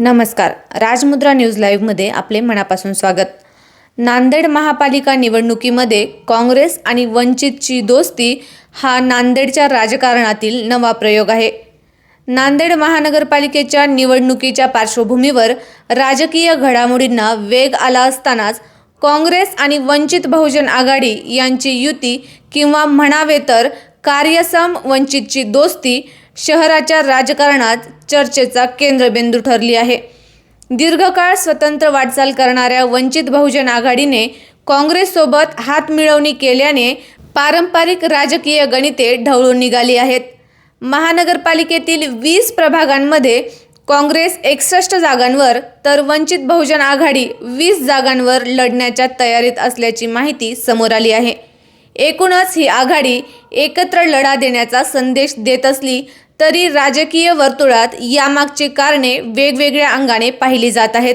नमस्कार. राजमुद्रा न्यूज लाईव्हमध्ये आपले मनापासून स्वागत. नांदेड महापालिका निवडणुकीमध्ये काँग्रेस आणि वंचितची दोस्ती हा नांदेडच्या राजकारणातील नवा प्रयोग आहे. नांदेड महानगरपालिकेच्या निवडणुकीच्या पार्श्वभूमीवर राजकीय घडामोडींना वेग आला असतानाच काँग्रेस आणि वंचित बहुजन आघाडी यांची युती किंवा म्हणावे तर कार्यसम वंचितची दोस्ती शहराच्या राजकारणात चर्चेचा केंद्रबिंदू ठरली आहे. दीर्घकाळ स्वतंत्र वाटचाल करणाऱ्या वंचित बहुजन आघाडीने काँग्रेससोबत हात मिळवणी केल्याने पारंपरिक राजकीय गणिते ढवळून निघाली आहेत. महानगरपालिकेतील वीस प्रभागांमध्ये काँग्रेस एकसष्ट जागांवर तर वंचित बहुजन आघाडी वीस जागांवर लढण्याच्या तयारीत असल्याची माहिती समोर आली आहे. एकूणच ही आघाडी एकत्र लढा देण्याचा संदेश देत असली तरी राजकीय वर्तुळात यामागची कारणे वेगवेगळ्या अंगाने पाहिली जात आहेत.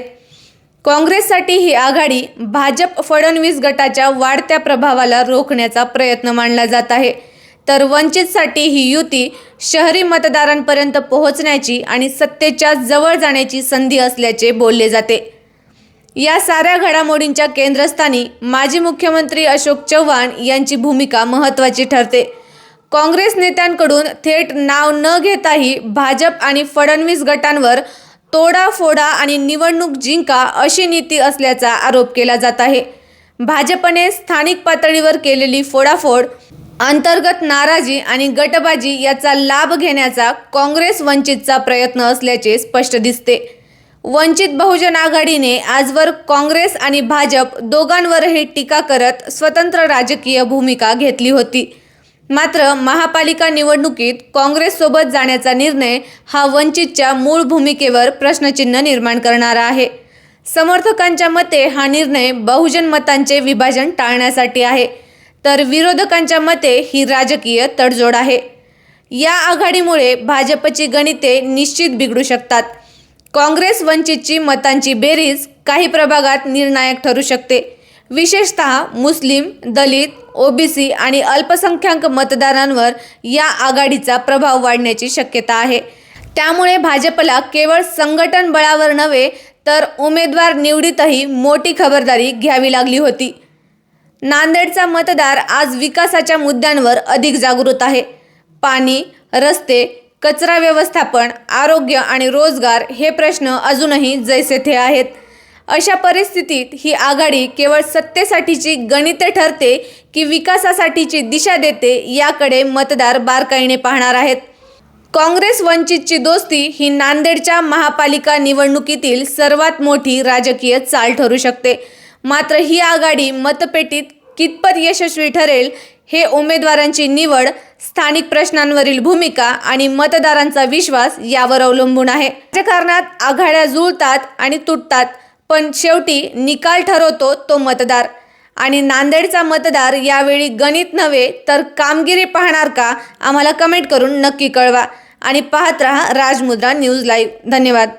काँग्रेससाठी ही आघाडी भाजप फडणवीस गटाच्या वाढत्या प्रभावाला रोखण्याचा प्रयत्न मानला जात आहे. तर वंचितसाठी ही युती शहरी मतदारांपर्यंत पोहोचण्याची आणि सत्तेच्या जवळ जाण्याची संधी असल्याचे बोलले जाते. या साऱ्या घडामोडींच्या केंद्रस्थानी माजी मुख्यमंत्री अशोक चव्हाण यांची भूमिका महत्त्वाची ठरते. काँग्रेस नेत्यांकडून थेट नाव न घेताही भाजप आणि फडणवीस गटांवर तोडाफोडा आणि निवडणूक जिंका अशी नीती असल्याचा आरोप केला जात आहे. भाजपने स्थानिक पातळीवर केलेली फोडाफोड अंतर्गत नाराजी आणि गटबाजी याचा लाभ घेण्याचा काँग्रेस वंचितचा प्रयत्न असल्याचे स्पष्ट दिसते. वंचित बहुजन आघाडीने आजवर काँग्रेस आणि भाजप दोघांवरही टीका करत स्वतंत्र राजकीय भूमिका घेतली होती. मात्र महापालिका निवडणुकीत काँग्रेससोबत जाण्याचा निर्णय हा वंचितच्या मूळ भूमिकेवर प्रश्नचिन्ह निर्माण करणारा आहे. समर्थकांच्या मते हा निर्णय बहुजन मतांचे विभाजन टाळण्यासाठी आहे. तर विरोधकांच्या मते ही राजकीय तडजोड आहे. या आघाडीमुळे भाजपची गणिते निश्चित बिघडू शकतात. काँग्रेस वंचितची मतांची बेरीज काही प्रभागात निर्णायक ठरू शकते. विशेषतः मुस्लिम दलित ओबीसी आणि अल्पसंख्याक मतदारांवर या आघाडीचा प्रभाव वाढण्याची शक्यता आहे. त्यामुळे भाजपला केवळ संघटन बळावर नव्हे तर उमेदवार निवडीतही मोठी खबरदारी घ्यावी लागली होती. नांदेडचा मतदार आज विकासाच्या मुद्द्यांवर अधिक जागृत आहे. पाणी रस्ते कचरा व्यवस्थापन आरोग्य आणि रोजगार हे प्रश्न अजूनही जैसे थे आहेत. अशा परिस्थितीत ही आघाडी केवळ सत्तेसाठीची गणिते ठरते की विकासासाठीची दिशा देते याकडे मतदार बारकाईने पाहणार आहेत. काँग्रेस वंचितची दोस्ती ही नांदेडच्या महापालिका निवडणुकीतील सर्वात मोठी राजकीय चाल ठरू शकते. मात्र ही आघाडी मतपेटीत कितपत यशस्वी ठरेल हे उमेदवारांची निवड स्थानिक प्रश्नांवरील भूमिका आणि मतदारांचा विश्वास यावर अवलंबून आहे. राजकारणात आघाड्या जुळतात आणि तुटतात. पण शेवटी निकाल ठरवतो तो मतदार. आणि नांदेडचा मतदार यावेळी गणित नव्हे तर कामगिरी पाहणार का? आम्हाला कमेंट करून नक्की कळवा. आणि पाहत रहा राजमुद्रा न्यूज लाईव्ह. धन्यवाद.